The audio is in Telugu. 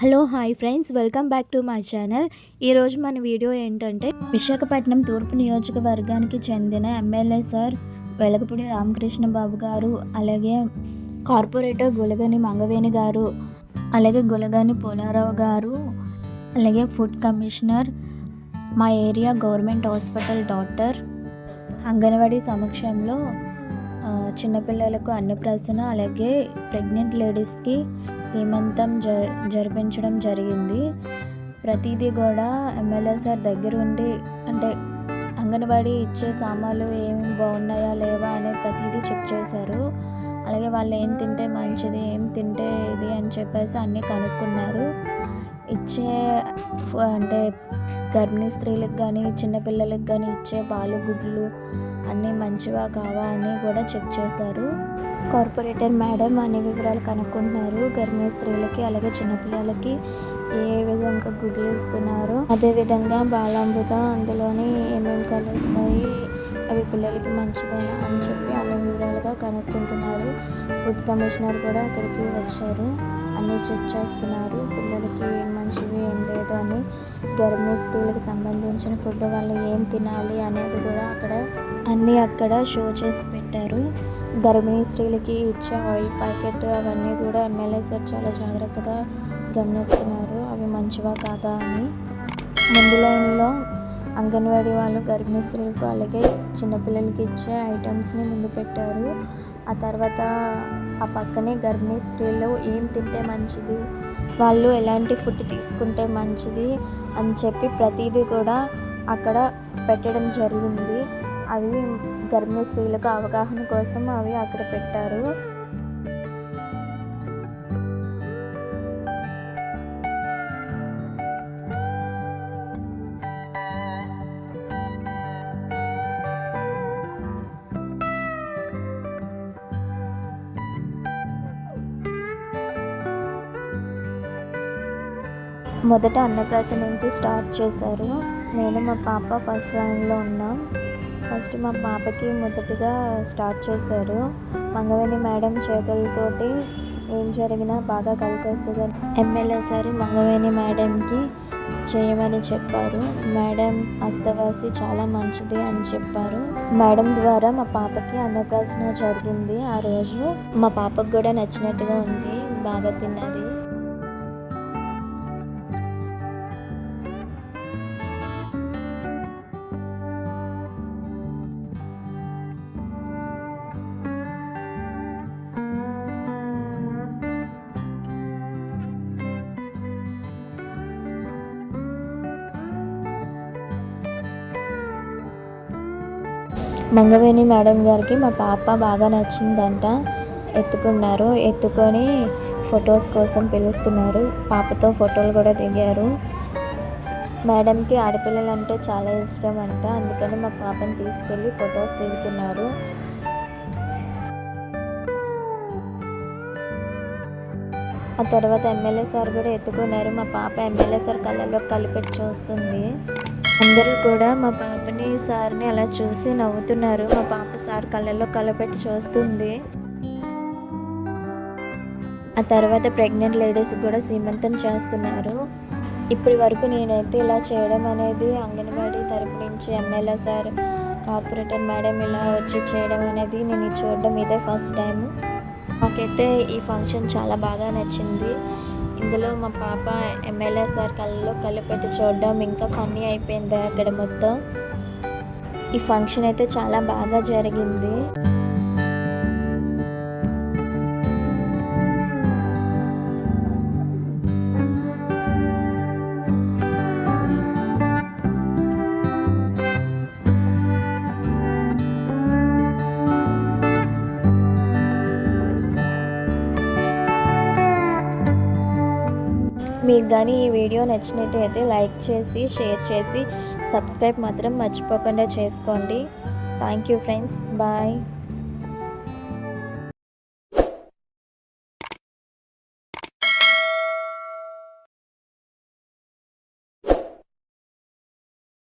Hello hi friends. Welcome back to my channel. ఈరోజు మన వీడియో ఏంటంటే విశాఖపట్నం తూర్పు నియోజకవర్గానికి చెందిన ఎమ్మెల్యే సార్ వెలగపూడి రామకృష్ణ బాబు గారు అలాగే కార్పొరేటర్ గులగని మంగవేణి గారు అలాగే గులగని పోలారావు గారు అలాగే ఫుడ్ కమిషనర్ మా area government hospital doctor anganwadi సమక్షంలో చిన్నపిల్లలకు అన్నప్రాసన అలాగే ప్రెగ్నెంట్ లేడీస్కి సీమంతం జ జరిపించడం జరిగింది. ప్రతిదీ కూడా ఎమ్మెల్యే సార్ దగ్గర ఉండి అంటే అంగన్వాడీ ఇచ్చే సామాన్లు ఏమి బాగున్నాయా లేవా అనే ప్రతిదీ చెక్ చేశారు. అలాగే వాళ్ళు ఏం తింటే మంచిది ఏం తింటే ఇది అని చెప్పేసి అన్నీ కనుక్కున్నారు. ఇచ్చే ఫ- అంటే గర్భిణీ స్త్రీలకు కానీ చిన్నపిల్లలకు కానీ ఇచ్చే పాలు గుడ్లు అన్నీ మంచివా కావా అని కూడా చెక్ చేశారు. కార్పొరేటర్ మేడం అన్ని వివరాలు కనుక్కుంటున్నారు. గర్భిణీ స్త్రీలకి అలాగే చిన్నపిల్లలకి ఏ విధంగా గుడ్లు ఇస్తున్నారు? అదేవిధంగా బాలామృతం అందులోని ఏమేమి కలుస్తాయి అవి పిల్లలకి మంచిదేనా అని చెప్పి అన్ని వివరాలుగా కనుక్కుంటున్నారు. ఫుడ్ కమిషనర్ కూడా అక్కడికి వచ్చారు. అన్నీ చెక్ చేస్తున్నారు. పిల్లలకి ఏం మంచివి ఏం లేదు అని. గర్భిణీ స్త్రీలకు సంబంధించిన ఫుడ్ వాళ్ళు ఏం తినాలి అనేది కూడా అక్కడ అన్నీ అక్కడ షో చేసి పెట్టారు. గర్భిణీ స్త్రీలకి ఇచ్చే ఆయిల్ ప్యాకెట్ అవన్నీ కూడా ఎమ్మెల్యే సార్ చాలా జాగ్రత్తగా గమనిస్తున్నారు. అవి మంచివా కాదా అని. ముందు లైన్లో అంగన్వాడీ వాళ్ళు గర్భిణీ స్త్రీలకు అలాగే చిన్నపిల్లలకి ఇచ్చే ఐటమ్స్ని ముందు పెట్టారు. ఆ తర్వాత ఆ పక్కనే గర్భిణీ స్త్రీలు ఏం తింటే మంచిది? వాళ్ళు ఎలాంటి ఫుడ్ తీసుకుంటే మంచిది? అని చెప్పి ప్రతిదీ కూడా అక్కడ పెట్టడం జరిగింది. అవి గర్భిణీ స్త్రీలకు అవగాహన కోసం అవి అక్కడ పెట్టారు. మొదట అన్నప్రాసన నుంచి స్టార్ట్ చేశారు. నేను మా పాప ఫస్ట్ లైన్లో ఉన్నాం. ఫస్ట్ మా పాపకి మొదటిగా స్టార్ట్ చేశారు. మంగవేణి మేడం చేతులతోటి ఏం జరిగినా బాగా కలిసి వస్తుందని ఎమ్మెల్యే సారి మంగవేణి మేడంకి చేయమని చెప్పారు. మేడం అస్తవాసి చాలా మంచిది అని చెప్పారు. మేడం ద్వారా మా పాపకి అన్నప్రాసన జరిగింది. ఆ రోజు మా పాపకు కూడా నచ్చినట్టుగా ఉంది. బాగా తిన్నది. మంగవేణి మేడం గారికి మా పాప బాగా నచ్చిందంట. ఎత్తుకున్నారు. ఎత్తుకొని ఫొటోస్ కోసం పిలుస్తున్నారు. పాపతో ఫోటోలు కూడా దిగారు. మేడంకి ఆడపిల్లలు అంటే చాలా ఇష్టం అంట అందుకని మా పాపని తీసుకెళ్ళి ఫొటోస్ దిగుతున్నారు. ఆ తర్వాత ఎమ్మెల్యే సార్ కూడా ఎత్తుకున్నారు. మా పాప ఎమ్మెల్యే సార్ కళ్ళలో కలిపెట్టి చూస్తుంది. అందరూ కూడా మా పాపని సార్ని అలా చూసి నవ్వుతున్నారు. మా పాప సార్ కళ్ళల్లో కలపెట్టి చూస్తుంది. ఆ తర్వాత ప్రెగ్నెంట్ లేడీస్ కూడా సీమంతం చేస్తున్నారు. ఇప్పటి వరకు నేనైతే ఇలా చేయడం అనేది అంగన్వాడీ తరపు నుంచి ఎమ్మెల్యే సార్ కార్పొరేటర్ మేడం ఇలా వచ్చి చేయడం అనేది నేను చూడడం ఇదే ఫస్ట్ టైం నాకైతే ఈ ఫంక్షన్ చాలా బాగా నచ్చింది. ఇందులో మా పాప ఎమ్మెల్యే సార్ కళ్ళలో కళ్ళు పెట్టి చూడడం ఇంకా ఫన్నీ అయిపోయింది అక్కడ మొత్తం. ఈ ఫంక్షన్ అయితే చాలా బాగా జరిగింది. మీకు కానీ ఈ వీడియో నచ్చినట్టయితే లైక్ చేసి షేర్ చేసి సబ్స్క్రైబ్ మాత్రం మర్చిపోకుండా చేసుకోండి. Thank you friends. బాయ్.